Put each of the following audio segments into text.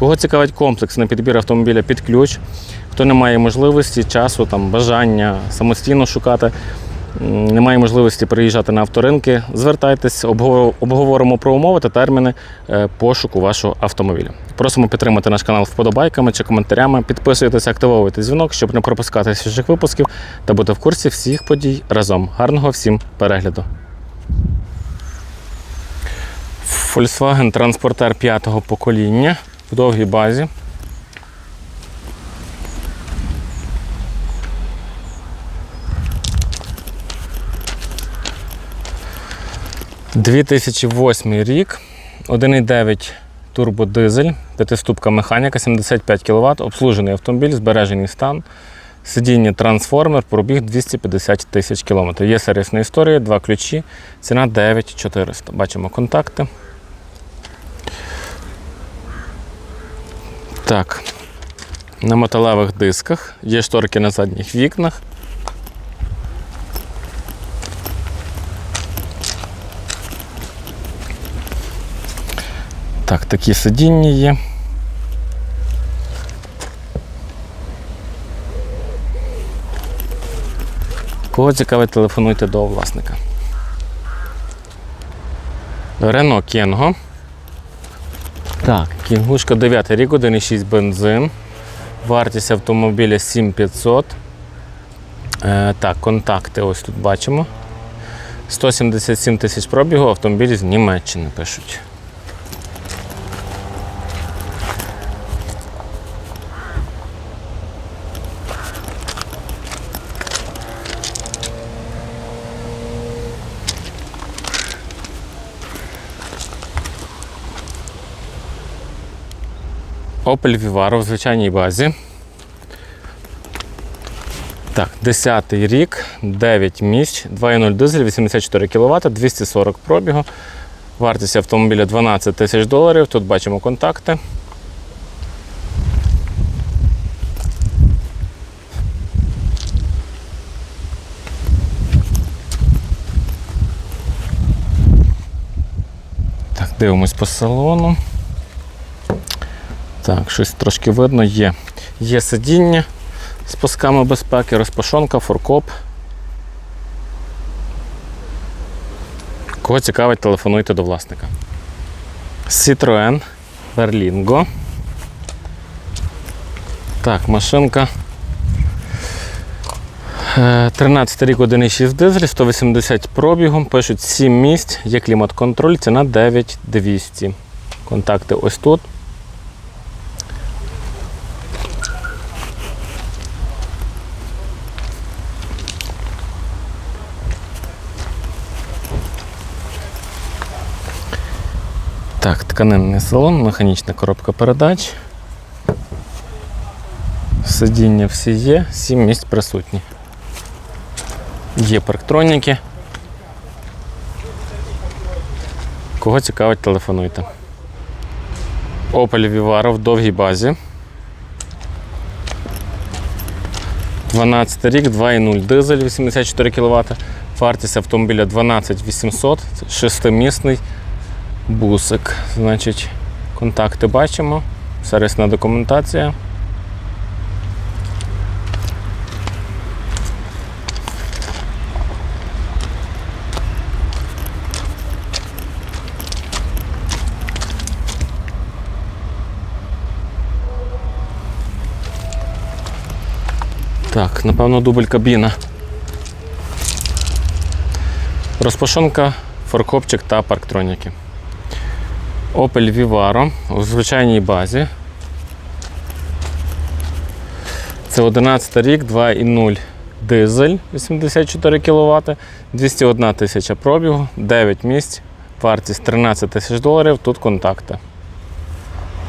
Кого цікавить комплексний підбір автомобіля під ключ, хто не має можливості, часу, там, бажання самостійно шукати, не має можливості приїжджати на авторинки, звертайтесь, обговоримо про умови та терміни е, пошуку вашого автомобіля. Просимо підтримати наш канал вподобайками чи коментарями. Підписуйтесь, активовуйте дзвінок, щоб не пропускати свіжих випусків та бути в курсі всіх подій разом. Гарного всім перегляду! Volkswagen Transporter п'ятого покоління в довгій базі. – 2008 рік, 1,9 турбодизель, п'ятиступка механіка, 75 кВт, обслужений автомобіль, збережений стан, сидіння трансформер, пробіг 250 тисяч км. Є сервісна історія, два ключі, ціна 9400. Бачимо контакти. Так. На металевих дисках. Є шторки на задніх вікнах. Так, такі сидіння є. Кого цікавить, телефонуйте до власника. Рено Кенго. Так, кінгушка 9 рік, 1,6 бензин. Вартість автомобіля 7500. Е, так, контакти ось тут бачимо. 177 тисяч пробігу, автомобіль з Німеччини пишуть. Opel Vivaro в звичайній базі. Так, 10 рік, 9 місць, 2.0 дизель, 84 кВт, 240 пробігу. Вартість автомобіля 12 тисяч доларів. Тут бачимо контакти. Так, дивимось по салону. Так, щось трошки видно є. Є сидіння з пасками безпеки, розпашонка, форкоп. Кого цікавить, телефонуйте до власника. Citroen Berlingo. Так, машинка. Е, 13 рік 1,6 дизель, 180 пробігом, пишуть 7 місць, є клімат-контроль, ціна 9200. Контакти ось тут. Так, тканинний салон, механічна коробка передач. Сидіння всі є, 7 місць присутні. Є парктроніки. Кого цікавить, телефонуйте. Opel Vivaro в довгій базі. 12 рік, 2,0 дизель, 84 кВт. Вартість автомобіля 12 800, це шестимісний бусик. Значить, контакти бачимо, сервісна документація. Так, напевно, дубль кабіна. Розпашонка, форкопчик та парктроніки. Opel Vivaro у звичайній базі. Це 11 рік, 2,0 дизель 84 кВт, 201 тисяча пробігу, 9 місць, вартість 13 тисяч доларів, тут контакти.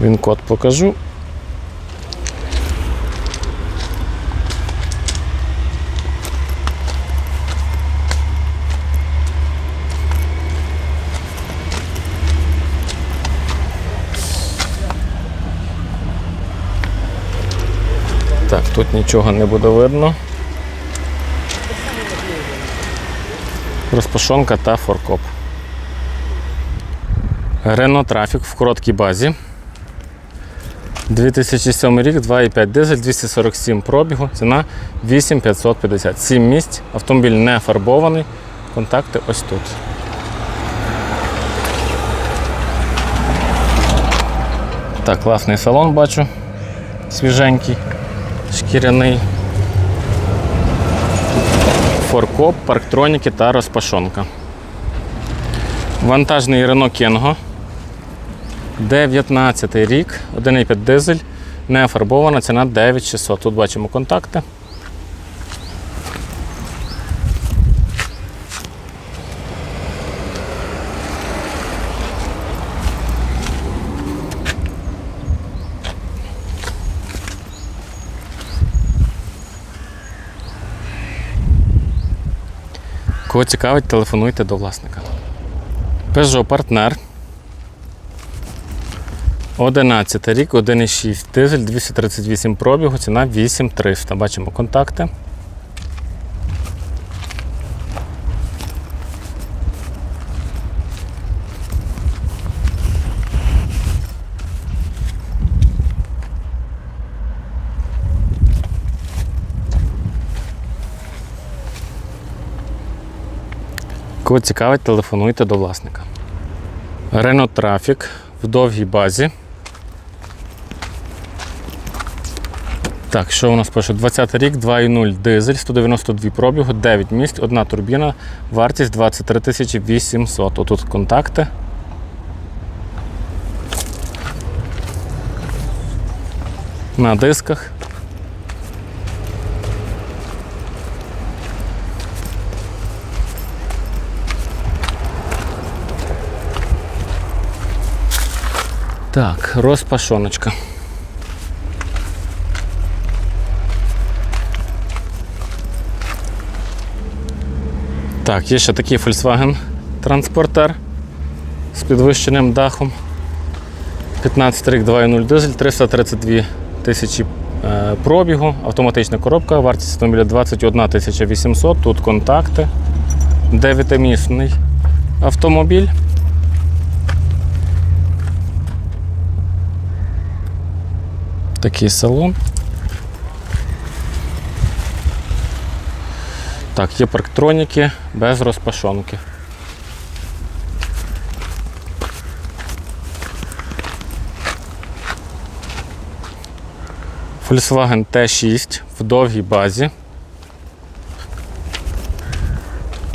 Він код покажу. Тут нічого не буде видно. Розпашонка та форкоп. Renault Traffic в короткій базі. 2007 рік, 2,5 дизель, 247 пробігу, ціна 8550. 7 місць, автомобіль не фарбований. Контакти ось тут. Так, класний салон бачу. Свіженький, шкіряний. Форкоп, парктроніки та розпашонка. Вантажний Renault Kengo. 19 рік, 1,5 дизель, не фарбована, ціна 9600. Тут бачимо контакти. Кого цікавить, телефонуйте до власника. Peugeot партнер. 11 рік, 1,6 дизель, 238 пробігу, ціна 8300. Бачимо контакти. Кого цікавить, телефонуйте до власника. Renault Traffic в довгій базі. Так, що у нас пише? 20 рік, 2,0 дизель, 192 пробігу, 9 місць, одна турбіна, вартість 23 тисячі 800. Отут контакти. На дисках. Так, розпашоночка. Так, є ще такий Volkswagen транспортер з підвищеним дахом. 15 рік 2.0 дизель, 332 тисячі е, пробігу, автоматична коробка, вартість автомобіля 21 800, тут контакти, 9-місний автомобіль. Такий салон. Так, є парктроніки без розпашонки. Volkswagen T6 в довгій базі.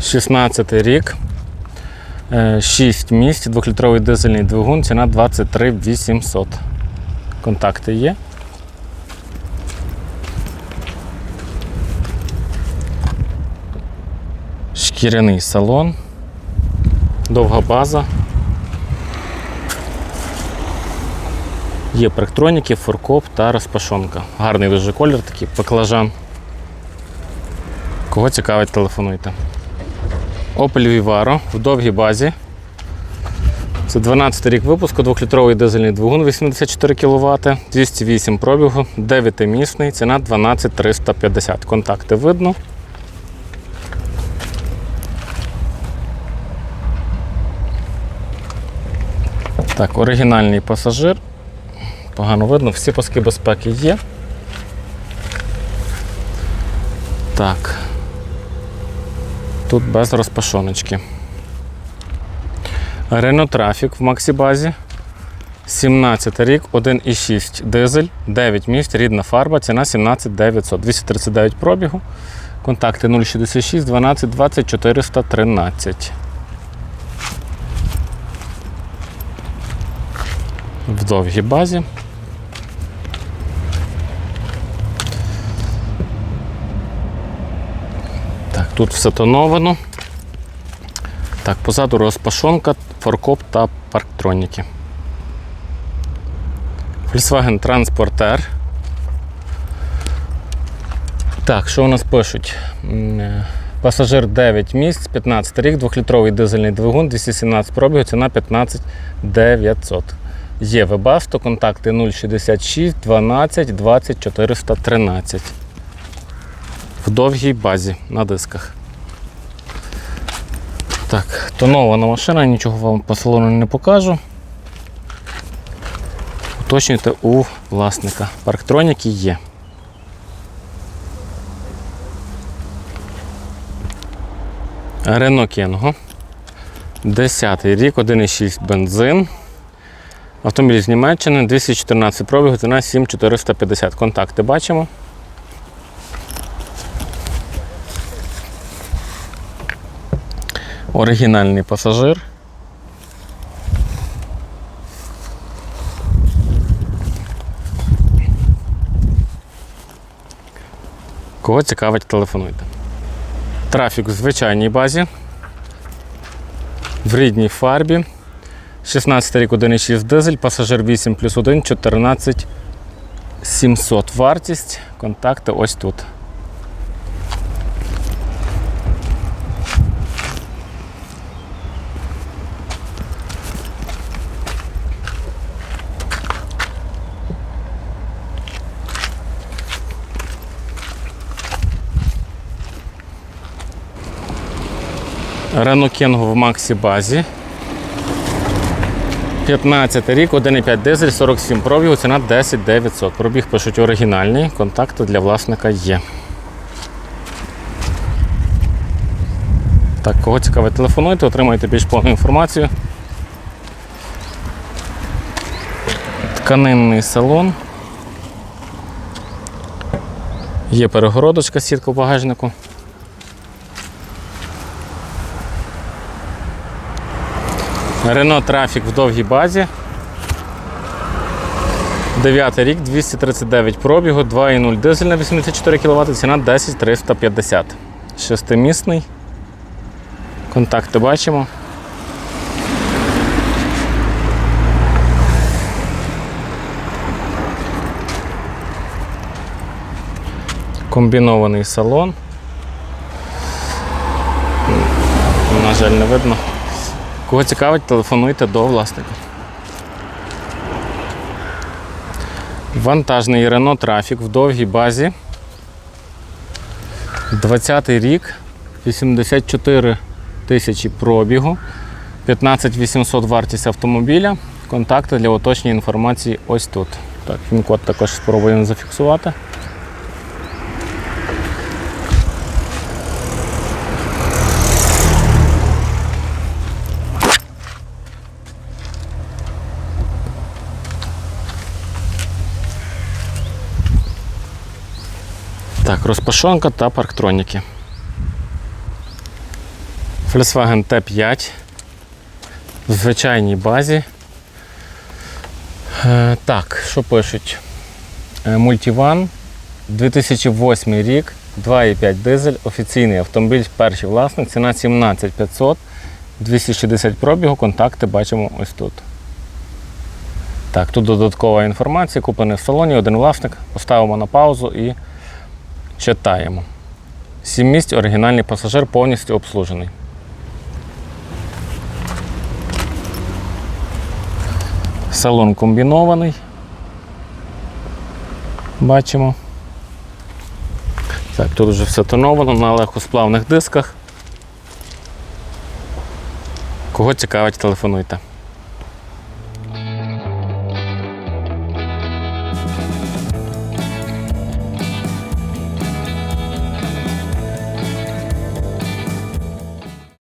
16 рік. 6 місць, 2-літровий дизельний двигун, ціна 23 800. Контакти є. Шкіряний салон, довга база. Є парктроніки, форкоп та розпашонка. Гарний дуже колір, такий баклажан. Кого цікавить, телефонуйте. Opel Vivaro в довгій базі. Це 12 рік випуску, 2-літровий дизельний двигун 84 кВт, 208 пробігу, 9-місний, ціна 12 350. Контакти видно. Так, оригінальний пасажир. Погано видно, всі паски безпеки є. Так. Тут без розпашоночки. Renault Traffic в Максібазі. 17 рік, 1,6 дизель, 9 місць, рідна фарба, ціна 17 900, 239 пробігу. Контакти 066 12 20 413. В довгій базі. Так, тут все тоновано. Так, позаду розпашонка, форкоп та парктроніки. Volkswagen Transporter. Так, що у нас пишуть? Е, Пасажир 9 місць, 15 рік, 2-літровий дизельний двигун, 217 пробігу, ціна 15 900. Є Webasto, контакти 066 12 20 413. В довгій базі на дисках. Так, тонована машина, нічого вам по салону не покажу. Уточнюйте у власника. Парктроніки є. Renault Кенго. 10 рік, 1,6 бензин. Автомобіль з Німеччини, 214 пробігу, ціна 7450. Контакти бачимо. Оригінальний пасажир. Кого цікавить, телефонуйте. Трафік у звичайній базі. В рідній фарбі. 16 рік 1,6 дизель, пасажир 8 плюс 1, 14 700 вартість. Контакти ось тут. Renault Кенго в Максі базі. 15 рік, 1,5 дизель, 47 пробігу, ціна 10 900. Пробіг пишуть оригінальний, контакти для власника є. Так, кого цікавить, телефонуйте, отримайте більш повну інформацію. Тканинний салон. Є перегородочка, сітка в багажнику. Рено Трафік в довгій базі. 9 рік, 239 пробігу, 2,0 дизель на 84 кВт, ціна 10 350. Шестимісний. Контакти бачимо. Комбінований салон. На жаль, не видно. Кого цікавить, телефонуйте до власника. Вантажний Renault Traffic в довгій базі. 20 рік, 84 тисячі пробігу, 15 800 вартість автомобіля. Контакти для уточнення інформації ось тут. Так, він-код також спробуємо зафіксувати. Так, розпашонка та парктроніки. Volkswagen T5 в звичайній базі. Е, так, що пишуть? Е, Мультиван 2008 рік, 2,5 дизель, офіційний автомобіль, перший власник, ціна 17 500, 260 пробігу, контакти бачимо ось тут. Так, тут додаткова інформація, куплений в салоні, один власник. Поставимо на паузу і читаємо. Сім місць оригінальний пасажир повністю обслужений. Салон комбінований. Бачимо. Так, тут вже все тоновано на легкосплавних дисках. Кого цікавить, телефонуйте.